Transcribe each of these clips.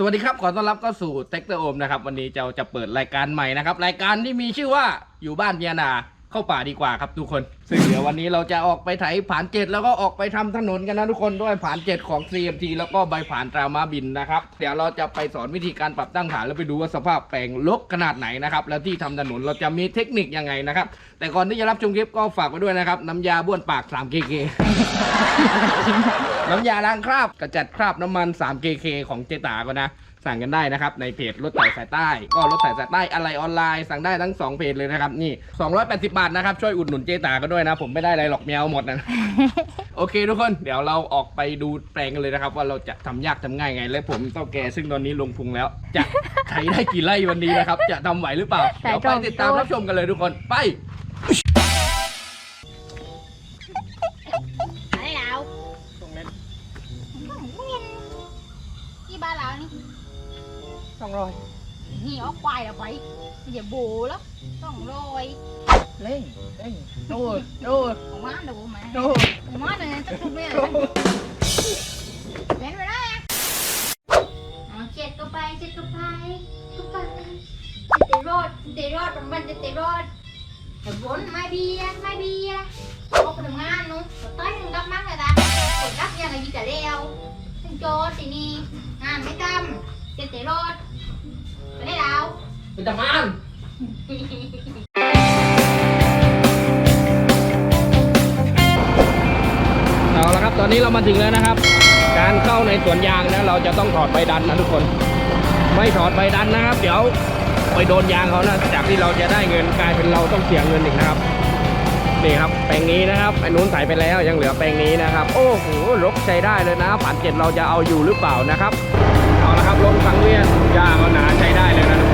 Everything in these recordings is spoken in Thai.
สวัสดีครับ ขอต้อนรับเข้าสู่เทคเตอร์โอมนะครับ วันนี้เราจะเปิดรายการใหม่นะครับ รายการที่มีชื่อว่าอยู่บ้านเมียนา เข้าป่าดีกว่าครับทุกคน ซึ่งเดี๋ยววันนี้เราจะออกไปไถผ่านเจ็ดแล้วก็ออกไปทำถนนกันนะทุกคนด้วยผ่านเจ็ดของ CMT แล้วก็ใบผ่านตรามาบินนะครับ เดี๋ยวเราจะไปสอนวิธีการปรับตั้งฐานแล้วไปดูว่าสภาพแปลงลกขนาดไหนนะครับ แล้วที่ทำถนนเราจะมีเทคนิคยังไงนะครับ แต่ก่อนที่จะรับชมคลิปก็ฝากไว้ด้วยนะครับ น้ำยาบ้วนปาก3 KK น้ำยาล้างคราบกระจัดคราบน้ำมัน 3KK ของเจตาก็นะสั่งกันได้นะครับในเพจรถไถสายใต้ ก็รถไถสายใต้อะไรออนไลน์สั่งได้ทั้ง 2 เพจเลยนะครับนี่ 280 บาทนะครับช่วยอุดหนุนเจตาก็ด้วยนะ ผมไม่ได้อะไรหรอกเมียวหมดนะโอเคทุกคนเดี๋ยวเราออกไปดูแปลงกันเลยนะครับ ว่าเราจะทำยากทำง่ายไง และผมเต้าแกซึ่งตอนนี้ลงพุงแล้ว จะไถได้กี่ไร่วันนี้นะครับ จะทำไหวหรือเปล่าเดี๋ยวไปติดตามรับชมกันเลยทุกคนไปอะไรแล้วกี่บาทแล้วนี่ สองร้อยนี่เอาควายแล้วไปอย่าโบแล้วต้องรอยเล่งเล่งโดดโดดของมันเดี๋ยวผมมาโดดของมันเนี่ยจะทุบเลยเล่นไปได้เอาเจ็ดก็ไปเจ็ดก็ไปก็ไปจะเตะรอดจะเตะรอดมันจะเตะรอดแต่บนไม่เบียไม่เบียเอาไปทำงานนู้นต้อยมึงรับมั้งเลยนะกดรับยังไงยิ่งแต่เร็วทั้งโจทย์ทีนี้งานไม่ทำจะเตะรอด ไปได้แล้วเป็นตะมานเอาละครับตอนนี้เรามาถึงแล้วนะครับ การเข้าในสวนยางนะเราจะต้องถอดใบดันนะทุกคน ไม่ถอดใบดันนะครับ เดี๋ยวไปโดนยางเขานะจากที่เราจะได้เงินกลายเป็นเราต้องเสียเงินอีกนะครับนี่ครับแปลงนี้นะครับไอ้นู้นใส่ไปแล้วยังเหลือแปลงนี้นะครับ โอ้โหรกใช้ได้เลยนะผ่านเจ็ดเราจะเอาอยู่หรือเปล่านะครับเอา ละครับลงสังเวียนยางก็หนาใช้ได้เลยนะคนอ่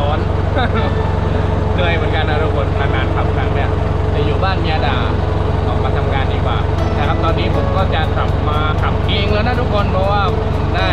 ร้อน เหนื่อยเหมือนกันนะทุกคนนานๆขับครั้งเนี่ยแต่อยู่บ้านเมียด่าออกมาทำงานดีกว่านะครับตอนนี้ผมก็จะขับมาขับเองแล้วนะทุกคนเพราะว่าผมได้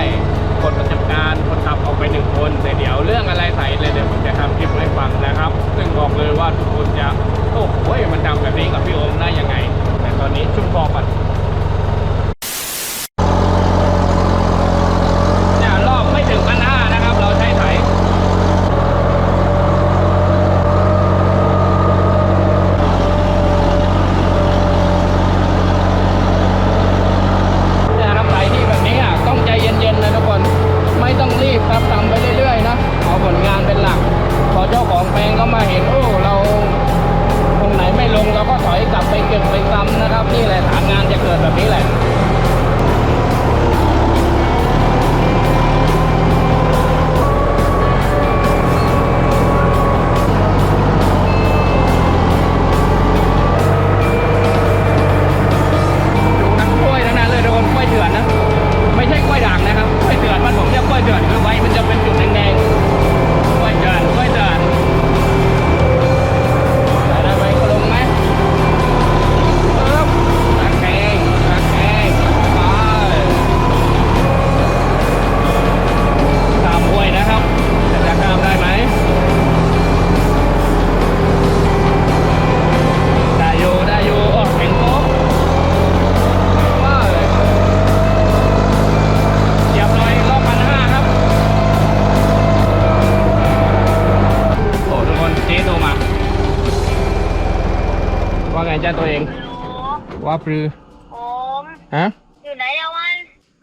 ว่าปรือโอมฮะอยู่ไหนอะวัน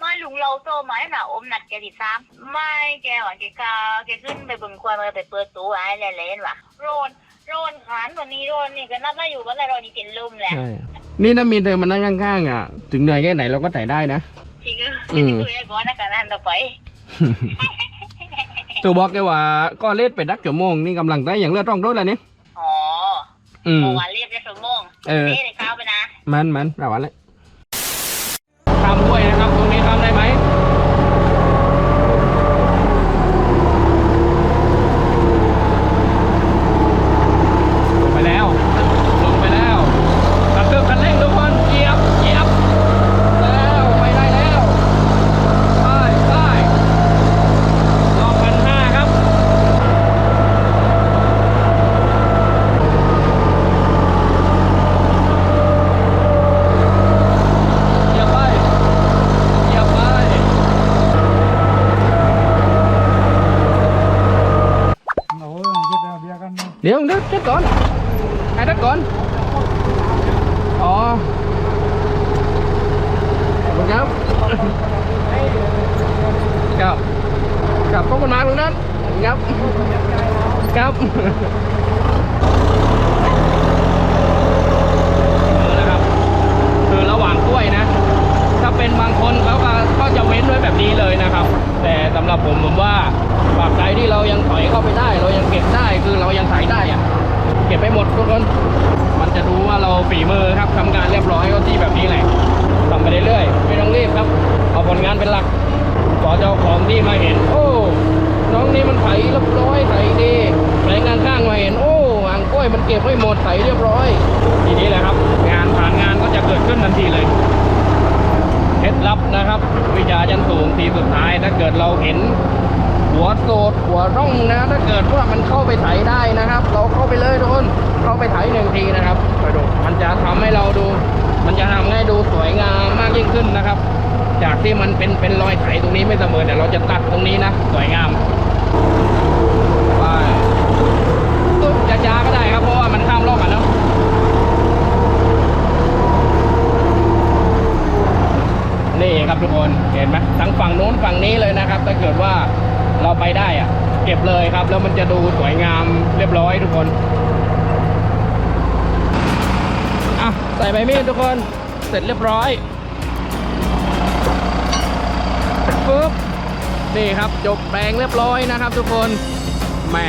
มาลุงเราโตมาให้หนาอมนัดแกที่สามไม่แกหวังแกกาแกขึ้นไปบนควายมาไปเปิดตู้ไอ้เล่นๆว่ะโรนโรนขานวันนี้โรนนี่ก็นัดมาอยู่วันไรโรนนี่เป็นลมแหละใช่นี่ถ้ามีเธอมานั่งข้างๆอะ ถึงเหนื่อยแค่ไหนเราก็ไต่ได้นะจริงอืๆมคุยกันก่อนนะกันนั่นต่อไปตัวบอกแกว่าก็เล่นไปดักชั่วโมงนี่กำลังได้อย่างเลือดร้องด้วยแล้วนี่อ๋ออืมเมื่อวานเรียบได้สมมงเออ เจ๊เลยเข้าไปนะมันมันแบบว่าเลยทำด้วยนะครับ ตรงนี้ทำได้ไหมลงไปแล้ว ลงไปแล้วกระเทือบคันเร่งทุกคนเหยียบเหยียบแล้วไปได้แล้วไปไปรอบพันห้าครับ เหยียบไปเหยียบไปเดี๋ยวเดี๋ยวเดี๋ยวก่อนให้ทักก่อน อ๋อขอบคุณครับครับครับขอบคุณมากลุงนัทครับ ครับเออนะครั บคือระหว่างกล้วยนะถ้าเป็นบางคนเขาก็ก็จะเว้นไว้แบบนี้เลยนะครับ แต่สำหรับผมผมว่าปากใจที่เรายังถอยเข้าไปได้ เรายังเก็บได้ รู้ว่าเราฝีมือครับทำงานเรียบร้อยก็ที่แบบนี้แหละทำไปเรื่อยๆไม่ต้องรีบครับ เอาผลงานเป็นหลักขอเจ้าของที่มาเห็น โอ้ น้องนี่มันไถเรียบร้อยไถดีแรงงานข้างมาเห็น โอ้อ่างกล้วยมันเก็บไม่หมดไถเรียบร้อย ทีนี้แหละครับ งานผ่านงานก็จะเกิดขึ้นทันทีเลยเคล็ดลับนะครับ วิชาชั้นสูงทีสุดท้ายถ้าเกิดเราเห็น หัวโสดหัวร่องนะ ถ้าเกิดว่ามันเข้าไปไถได้นะครับ เราเข้าไปเลยทุกคนเข้าไปไถหนึ่งทีนะครับไปดูมันจะทำให้เราดู มันจะทำให้ดูสวยงามมากยิ่งขึ้นนะครับ จากที่มันเป็นเป็นรอยไถตรงนี้ไม่เสมอแต่เราจะตัดตรงนี้นะ สวยงามไปตุ๊บจ้าๆก็ได้ครับเพราะว่ามันข้ามรองอะเนาะนี่ครับทุกคนเห็นไหมทั้งฝั่งโน้นฝั่งนี้เลยนะครับถ้าเกิดว่า เราไปได้อะเก็บเลยครับ แล้วมันจะดูสวยงามเรียบร้อยทุกคนอะใส่ใบมีดทุกคนเสร็จเรียบร้อยปึ๊บนี่ครับจบแปลงเรียบร้อยนะครับทุกคนแหม่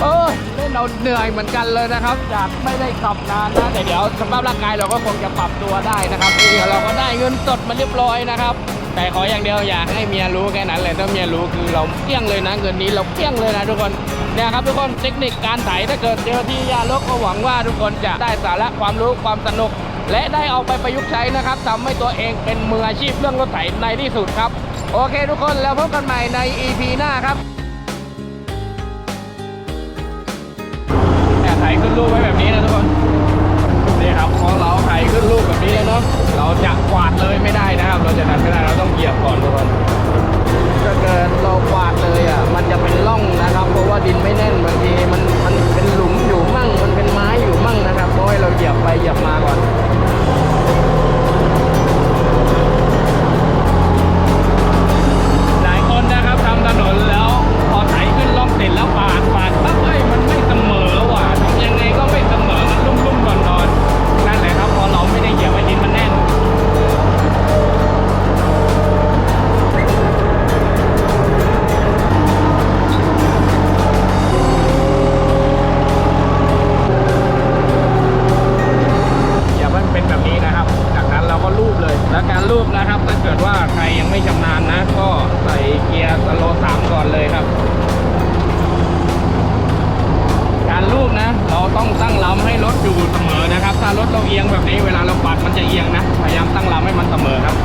เออเล่นเราเหนื่อยเหมือนกันเลยนะครับจากไม่ได้ขับนานนะแต่เดี๋ยวสภาพร่างกายเราก็คงจะปรับตัวได้นะครับนี่เราก็ได้เงินสดมาเรียบร้อยนะครับ แต่ขออย่างเดียวอย่าให้เมียรู้แค่นั้นเลยถ้าเมียรู้คือเราเปี้ยงเลยนะเงินนี้เราเปี้ยงเลยนะทุกคนเนี่ยครับทุกคนเทคนิคการไถถ้าเกิดเจอที่ยาลกก็หวังว่าทุกคนจะได้สาระความรู้ความสนุก และได้เอาไปประยุกต์ใช้นะครับทำให้ตัวเองเป็นมืออาชีพเรื่องรถไถในที่สุดครับ โอเคทุกคนแล้วพบกันใหม่ใน EP หน้าครับเนี่ยไถขึ้นรูปไว้แบบนี้นะ นี่ครับขอเราไถขึ้นลูกแบบนี้แล้วเนาะเราจะกวาดเลยไม่ได้นะครับ เราจะดันไม่ได้เราต้องเหยียบก่อนทุกคนถ้าเกิดเรากวาดเลยอะมันจะเป็นร่อง ถ้าเกิดว่าใครยังไม่ชำนาญนะ ก็ใส่เกียร์สโลสามก่อนเลยครับ การลูบนะ เราต้องตั้งลำให้รถอยู่เสมอนะครับ ถ้ารถเราเอียงแบบนี้เวลาเราปัดมันจะเอียงนะ พยายามตั้งลำให้มันเสมอครับ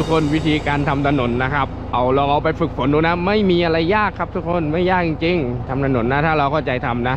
ทุกคนวิธีการทำถนนนะครับ เอาลองเอาไปฝึกฝนดูนะ ไม่มีอะไรยากครับทุกคนไม่ยากจริง ๆทำถนนนะ ถ้าเราเข้าใจทำนะ